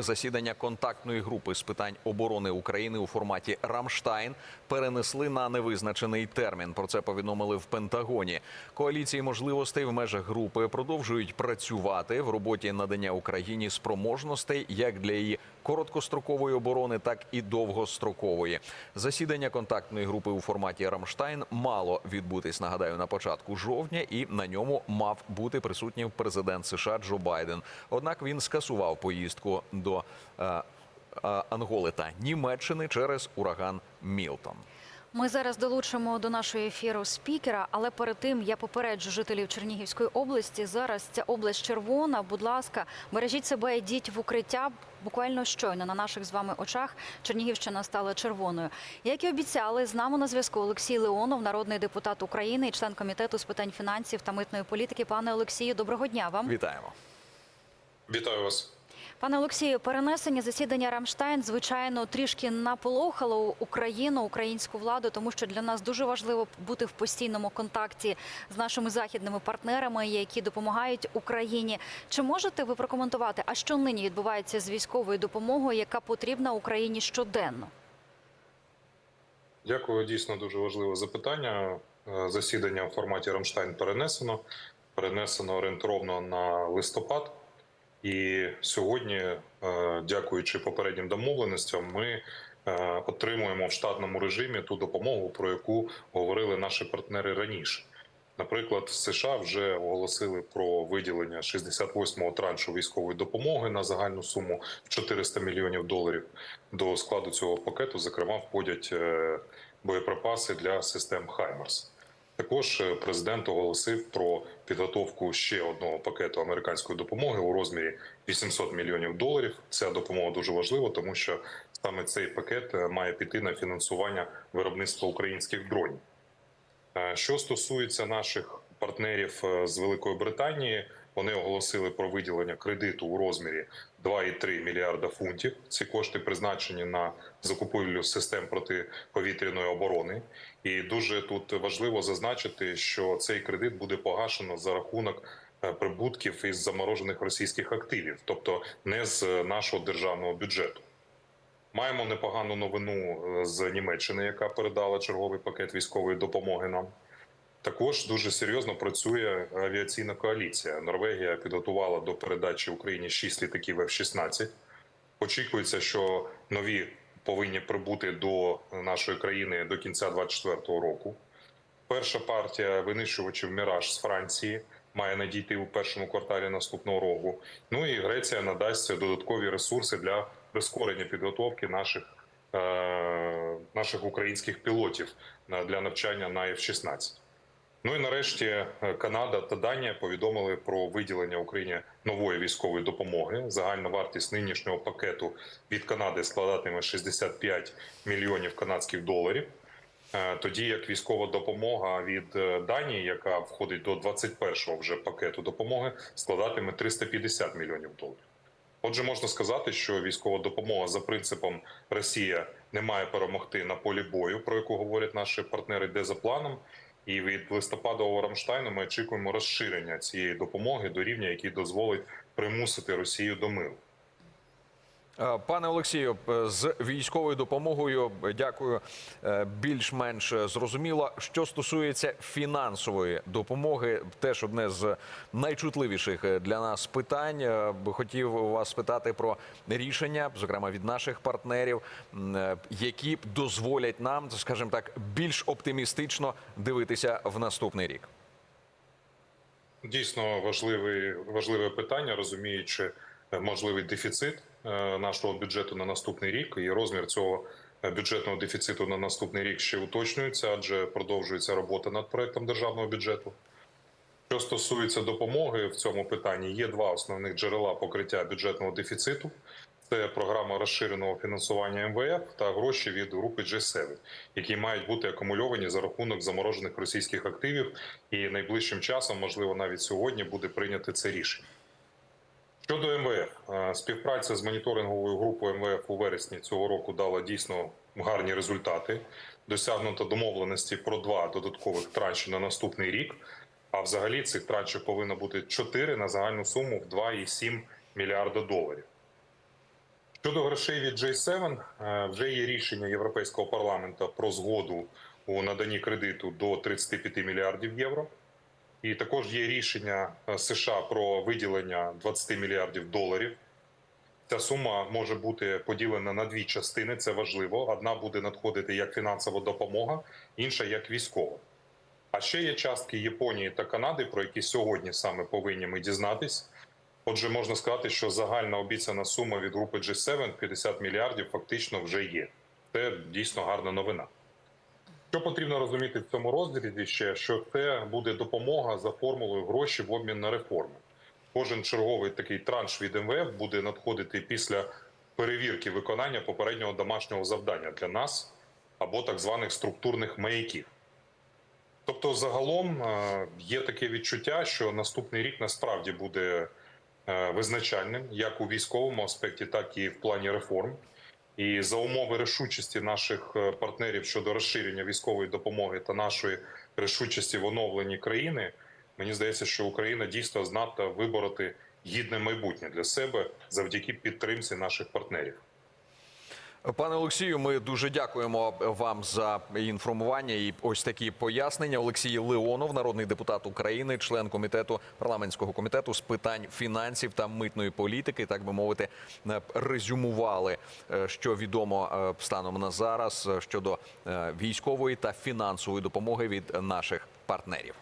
Засідання контактної групи з питань оборони України у форматі Рамштайн перенесли на невизначений термін. Про це повідомили в Пентагоні. Коаліції можливостей в межах групи продовжують працювати в роботі надання Україні спроможностей як для її короткострокової оборони, так і довгострокової. Засідання контактної групи у форматі Рамштайн мало відбутись. Нагадаю, на початку жовтня, і на ньому мав бути присутнім президент США Джо Байден. Однак він скасував поїздку до е, е, Анголи та Німеччини через ураган Мілтон. Ми зараз долучимо до нашого ефіру спікера, але перед тим я попереджу жителів Чернігівської області. Зараз ця область червона. Будь ласка, бережіть себе, йдіть в укриття. Буквально щойно на наших з вами очах Чернігівщина стала червоною. Як і обіцяли, з нами на зв'язку Олексій Леонов, народний депутат України і член комітету з питань фінансів та митної політики. Пане Олексію, доброго дня вам. Вітаємо. Вітаю вас. Пане Олексію, перенесення засідання Рамштайн, звичайно, трішки наполохало Україну, українську владу, тому що для нас дуже важливо бути в постійному контакті з нашими західними партнерами, які допомагають Україні. Чи можете ви прокоментувати, а що нині відбувається з військовою допомогою, яка потрібна Україні щоденно? Дякую. Дійсно дуже важливе запитання. Е, Засідання в форматі Рамштайн перенесено. Перенесено орієнтовно на листопад. І сьогодні, е, дякуючи попереднім домовленостям, ми е, отримуємо в штатному режимі ту допомогу, про яку говорили наші партнери раніше. Наприклад, США вже оголосили про виділення 68-го траншу військової допомоги на загальну суму в 400 мільйонів доларів. До складу цього пакету, зокрема, входять е, боєприпаси для систем Хаймерс. Також е, президент оголосив про підготовку ще одного пакету американської допомоги у розмірі 800 мільйонів доларів. Ця допомога дуже важлива, тому що саме цей пакет е, має піти на фінансування виробництва українських дронів. Е, Що стосується наших партнерів з Великої Британії, вони оголосили про виділення кредиту у розмірі 2,3 мільярда фунтів. Ці кошти призначені на закупівлю систем протиповітряної оборони. І дуже тут важливо зазначити, що цей кредит буде погашено за рахунок е, прибутків із заморожених російських активів, тобто не з нашого державного бюджету. Маємо непогану новину е, з Німеччини, яка передала черговий пакет військової допомоги нам. Також дуже серйозно працює авіаційна коаліція. Норвегія підготувала до передачі Україні 6 літаків F-16. Очікується, що нові повинні прибути до нашої країни до кінця 2024 року. Перша партія винищувачів Міраж з Франції має надійти у першому кварталі наступного року. Ну і Греція надасть додаткові ресурси для прискорення підготовки наших, е- наших українських пілотів для навчання на F-16. Ну і нарешті е, Канада та Данія повідомили про виділення Україні нової військової допомоги. Загальна вартість нинішнього пакету від Канади складатиме 65 мільйонів канадських доларів. Е, Тоді як військова допомога від е, Данії, яка входить до 21-го вже пакету допомоги, складатиме 350 мільйонів доларів. Отже, можна сказати, що військова допомога за принципом Росія не має перемогти на полі бою, про яку говорять наші партнери, йде за планом. І від листопадового Рамштайну ми очікуємо розширення цієї допомоги до рівня, який дозволить примусити Росію до миру. Е, Пане Олексію, е, з військовою допомогою е, дякую. Більш-менш зрозуміло. Що стосується фінансової допомоги, теж одне з найчутливіших для нас питань. Хотів вас спитати про рішення, зокрема від наших партнерів, які дозволять нам, скажімо так, більш оптимістично дивитися в наступний рік. Дійсно важливе, важливе питання, розуміючи можливий дефіцит нашого бюджету на наступний рік, і розмір цього е, бюджетного дефіциту на наступний рік ще уточнюється, адже продовжується робота над проектом державного бюджету. Що стосується допомоги в цьому питанні, є два основних джерела покриття бюджетного дефіциту. Це програма розширеного фінансування МВФ та гроші від групи G7, які мають бути акумульовані за рахунок заморожених російських активів. І найближчим часом, можливо, навіть сьогодні буде прийнято це рішення. Щодо МВФ, е, співпраця з моніторинговою групою МВФ у вересні цього року дала дійсно гарні результати. Досягнуто домовленості про два додаткових транші на наступний рік. А взагалі цих траншів повинно бути 4 на загальну суму в 2,7 мільярда доларів. Щодо грошей від J7, е, вже є рішення Європейського парламенту про згоду у наданні кредиту до 35 мільярдів євро. І також є рішення е, США про виділення 20 мільярдів доларів. Ця сума може бути поділена на дві частини. Це важливо. Одна буде надходити як фінансова допомога, інша як військова. А ще є частки Японії та Канади, про які сьогодні саме повинні ми дізнатись. Отже, можна сказати, що загальна обіцяна сума від групи G7 50 мільярдів фактично вже є. Це дійсно гарна новина. Що потрібно розуміти в цьому розрізі ще, що це буде допомога за формулою гроші в обмін на реформи. Кожен черговий такий транш від МВФ буде надходити після перевірки виконання попереднього домашнього завдання для нас або так званих структурних маяків. Тобто, загалом е, є таке відчуття, що наступний рік насправді буде е, визначальним як у військовому аспекті, так і в плані реформ. І за умови рішучості наших е, партнерів щодо розширення військової допомоги та нашої рішучості в оновленні країни, мені здається, що Україна дійсно знатна вибороти гідне майбутнє для себе завдяки підтримці наших партнерів. Пане Олексію, ми дуже дякуємо вам за інформування і ось такі пояснення. Олексій Леонов, народний депутат України, член комітету парламентського комітету з питань фінансів та митної політики, так би мовити, е, резюмували, е, що відомо е, станом на зараз щодо військової та фінансової допомоги від наших партнерів.